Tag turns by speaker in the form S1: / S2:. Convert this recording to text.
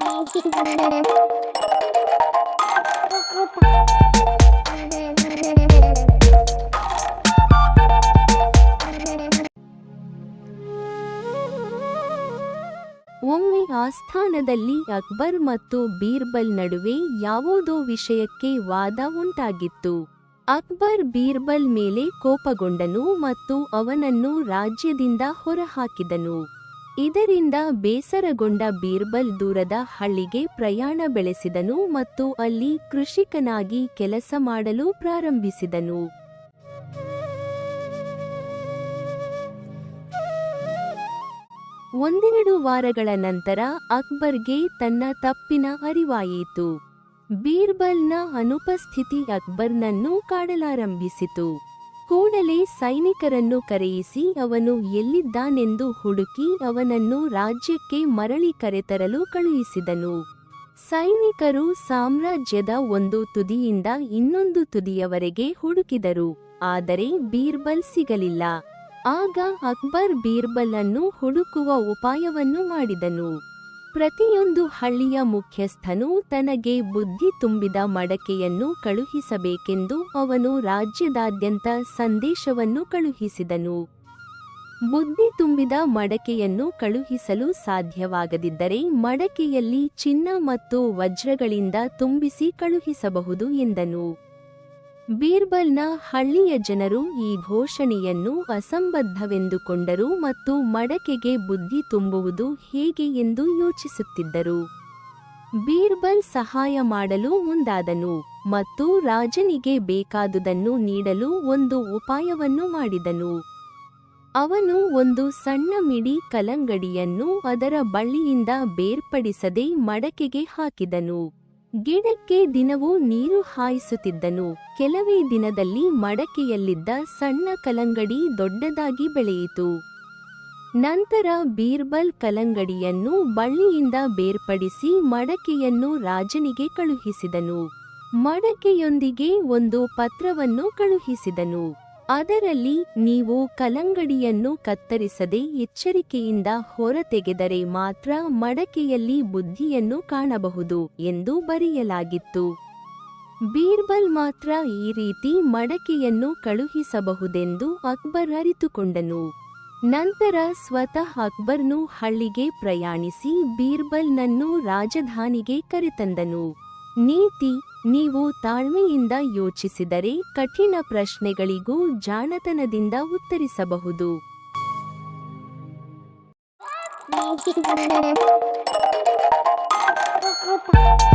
S1: ಒಮ್ಮೆ ಆಸ್ಥಾನದಲ್ಲಿ ಅಕ್ಬರ್ ಮತ್ತು ಬೀರ್ಬಲ್ ನಡುವೆ ಯಾವುದೋ ವಿಷಯಕ್ಕೆ ವಾದ ಉಂಟಾಗಿತ್ತು. ಅಕ್ಬರ್ ಬೀರ್ಬಲ್ ಮೇಲೆ ಕೋಪಗೊಂಡನು ಮತ್ತು ಅವನನ್ನು ರಾಜ್ಯದಿಂದ ಹೊರಹಾಕಿದನು. ಇದರಿಂದ ಬೇಸರಗೊಂಡ ಬೀರ್ಬಲ್ ದೂರದ ಹಳ್ಳಿಗೆ ಪ್ರಯಾಣ ಬೆಳೆಸಿದನು ಮತ್ತು ಅಲ್ಲಿ ಕೃಷಿಕನಾಗಿ ಕೆಲಸ ಮಾಡಲು ಪ್ರಾರಂಭಿಸಿದನು. ಒಂದೆರಡು ವಾರಗಳ ನಂತರ ಅಕ್ಬರ್ಗೆ ತನ್ನ ತಪ್ಪಿನ ಅರಿವಾಯಿತು. ಬೀರ್ಬಲ್ನ ಅನುಪಸ್ಥಿತಿ ಅಕ್ಬರ್ನನ್ನು ಕಾಡಲಾರಂಭಿಸಿತು. ಕೂಡಲೇ ಸೈನಿಕರನ್ನು ಕರೆಯಿಸಿ ಅವನು ಎಲ್ಲಿದ್ದಾನೆಂದು ಹುಡುಕಿ ಅವನನ್ನು ರಾಜ್ಯಕ್ಕೆ ಮರಳಿ ಕರೆತರಲು ಕಳುಹಿಸಿದನು. ಸೈನಿಕರು ಸಾಮ್ರಾಜ್ಯದ ಒಂದು ತುದಿಯಿಂದ ಇನ್ನೊಂದು ತುದಿಯವರೆಗೆ ಹುಡುಕಿದರು. ಆದರೆ ಬೀರ್ಬಲ್ ಸಿಗಲಿಲ್ಲ. ಆಗ ಅಕ್ಬರ್ ಬೀರ್ಬಲ್ ಅನ್ನು ಹುಡುಕುವ ಉಪಾಯವನ್ನು ಮಾಡಿದನು. ಪ್ರತಿಯೊಂದು ಹಳ್ಳಿಯ ಮುಖ್ಯಸ್ಥನು ತನಗೆ ಬುದ್ಧಿ ತುಂಬಿದ ಮಡಕೆಯನ್ನು ಕಳುಹಿಸಬೇಕೆಂದು ಅವನು ರಾಜ್ಯದಾದ್ಯಂತ ಸಂದೇಶವನ್ನು ಕಳುಹಿಸಿದನು. ಬುದ್ಧಿ ತುಂಬಿದ ಮಡಕೆಯನ್ನು ಕಳುಹಿಸಲು ಸಾಧ್ಯವಾಗದಿದ್ದರೆ ಮಡಕೆಯಲ್ಲಿ ಚಿನ್ನ ಮತ್ತು ವಜ್ರಗಳಿಂದ ತುಂಬಿಸಿ ಕಳುಹಿಸಬಹುದು ಎಂದನು. ಬೀರ್ಬಲ್ನ ಹಳ್ಳಿಯ ಜನರು ಈ ಘೋಷಣೆಯನ್ನು ಅಸಂಬದ್ಧವೆಂದುಕೊಂಡರು ಮತ್ತು ಮಡಕೆಗೆ ಬುದ್ಧಿ ತುಂಬುವುದು ಹೇಗೆ ಎಂದು ಯೋಚಿಸುತ್ತಿದ್ದರು. ಬೀರ್ಬಲ್ ಸಹಾಯ ಮಾಡಲು ಮುಂದಾದನು ಮತ್ತು ರಾಜನಿಗೆ ಬೇಕಾದುದನ್ನು ನೀಡಲು ಒಂದು ಉಪಾಯವನ್ನು ಮಾಡಿದನು. ಅವನು ಒಂದು ಸಣ್ಣ ಮಿಡಿ ಕಲಂಗಡಿಯನ್ನು ಅದರ ಬಳ್ಳಿಯಿಂದ ಬೇರ್ಪಡಿಸದೆ ಮಡಕೆಗೆ ಹಾಕಿದನು. ಗಿಡಕ್ಕೆ ದಿನವೂ ನೀರು ಹಾಯಿಸುತ್ತಿದ್ದನು. ಕೆಲವೇ ದಿನದಲ್ಲಿ ಮಡಕೆಯಲ್ಲಿದ್ದ ಸಣ್ಣ ಕಲಂಗಡಿ ದೊಡ್ಡದಾಗಿ ಬೆಳೆಯಿತು. ನಂತರ ಬೀರ್ಬಲ್ ಕಲಂಗಡಿಯನ್ನು ಬಳ್ಳಿಯಿಂದ ಬೇರ್ಪಡಿಸಿ ಮಡಕೆಯನ್ನು ರಾಜನಿಗೆ ಕಳುಹಿಸಿದನು. ಮಡಕೆಯೊಂದಿಗೆ ಒಂದು ಪತ್ರವನ್ನು ಕಳುಹಿಸಿದನು. ಅದರಲ್ಲಿ ನೀವು ಕಲಂಗಡಿಯನ್ನು ಕತ್ತರಿಸದೆ ಎಚ್ಚರಿಕೆಯಿಂದ ಹೊರತೆಗೆದರೆ ಮಾತ್ರ ಮಡಕೆಯಲ್ಲಿ ಬುದ್ಧಿಯನ್ನು ಕಾಣಬಹುದು ಎಂದು ಬರೆಯಲಾಗಿತ್ತು. ಬೀರ್ಬಲ್ ಮಾತ್ರ ಈ ರೀತಿ ಮಡಕೆಯನ್ನು ಕಳುಹಿಸಬಹುದೆಂದು ಅಕ್ಬರ್ ಅರಿತುಕೊಂಡನು. ನಂತರ ಸ್ವತಃ ಅಕ್ಬರ್ನು ಹಳ್ಳಿಗೆ ಪ್ರಯಾಣಿಸಿ ಬೀರ್ಬಲ್ನನ್ನು ರಾಜಧಾನಿಗೆ ಕರೆತಂದನು. ನೀತಿ ನೀವು ತಾಳ್ಮೆಯಿಂದ ಯೋಚಿಸಿದರೆ ಕಠಿಣ ಪ್ರಶ್ನೆಗಳಿಗೂ ಜಾಣತನದಿಂದ ಉತ್ತರಿಸಬಹುದು Thank you.